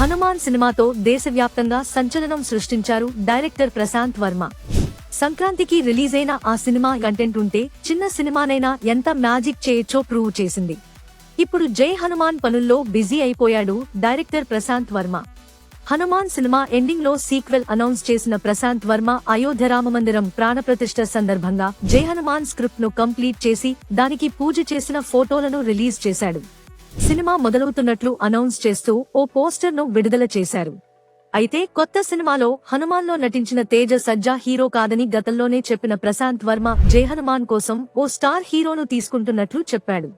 హనుమాన్ సినిమాతో దేశవ్యాప్తంగా సంచలనం సృష్టించారు డైరెక్టర్ ప్రశాంత్ వర్మ. సంక్రాంతికి రిలీజ్ అయిన ఆ సినిమా కంటెంట్ ఉంటే చిన్న సినిమానైనా ఎంత మ్యాజిక్ చేయొచ్చో ప్రూవ్ చేసింది. ఇప్పుడు జై హనుమాన్ పనుల్లో బిజీ అయిపోయాడు డైరెక్టర్ ప్రశాంత్ వర్మ. హనుమాన్ సినిమా ఎండింగ్లో సీక్వెల్ అనౌన్స్ చేసిన ప్రశాంత్ వర్మ అయోధ్య రామమందిరం ప్రాణప్రతిష్ఠ సందర్భంగా జై హనుమాన్ స్క్రిప్ట్ను కంప్లీట్ చేసి దానికి పూజ చేసిన ఫోటోలను రిలీజ్ చేశాడు. సినిమా మొదలవుతున్నట్లు అనౌన్స్ చేస్తూ ఓ పోస్టర్ను విడుదల చేశారు. అయితే కొత్త సినిమాలో హనుమాన్లో నటించిన తేజ సజ్జా హీరో కాదని గతంలోనే చెప్పిన ప్రశాంత్ వర్మ జై హనుమాన్ కోసం ఓ స్టార్ హీరోను తీసుకుంటున్నట్లు చెప్పాడు.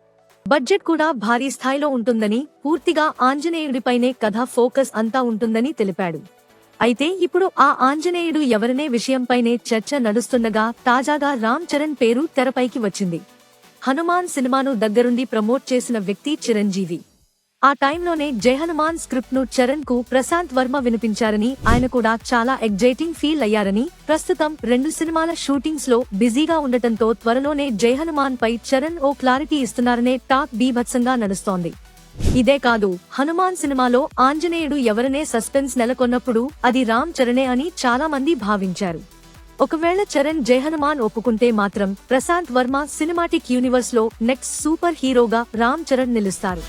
బడ్జెట్ కూడా భారీ స్థాయిలో ఉంటుందని పూర్తిగా ఆంజనేయుడిపైనే కథ ఫోకస్ అంతా ఉంటుందని తెలిపాడు. అయితే ఇప్పుడు ఆ ఆంజనేయుడు ఎవరనే విషయంపైనే చర్చ నడుస్తుండగా తాజాగా రామ్ చరణ్ పేరు తెరపైకి వచ్చింది. హనుమాన్ సినిమాను దగ్గరుండి ప్రమోట్ చేసిన వ్యక్తి చిరంజీవి. ఆ టైంలోనే జై హనుమాన్ స్క్రిప్ట్ను చరణ్కు ప్రశాంత్ వర్మ వినిపించారని ఆయన కూడా చాలా ఎగ్జైటింగ్ ఫీల్ అయ్యారని ప్రస్తుతం రెండు సినిమాల షూటింగ్స్లో బిజీగా ఉండటంతో త్వరలోనే జై హనుమాన్ పై చరణ్ ఓ క్లారిటీ ఇస్తున్నారనే టాక్ బీభత్సంగా నడుస్తోంది. ఇదే కాదు హనుమాన్ సినిమాలో ఆంజనేయుడు ఎవరనే సస్పెన్స్ నెలకొన్నప్పుడు అది రామ్ చరణే అని చాలా మంది భావించారు. ఒకవేళ చరణ్ జయహనుమాన్ ఒప్పుకుంటే మాత్రం ప్రశాంత్ వర్మ సినిమాటిక్ యూనివర్స్లో నెక్స్ట్ సూపర్ హీరోగా రామ్ చరణ్ నిలుస్తారు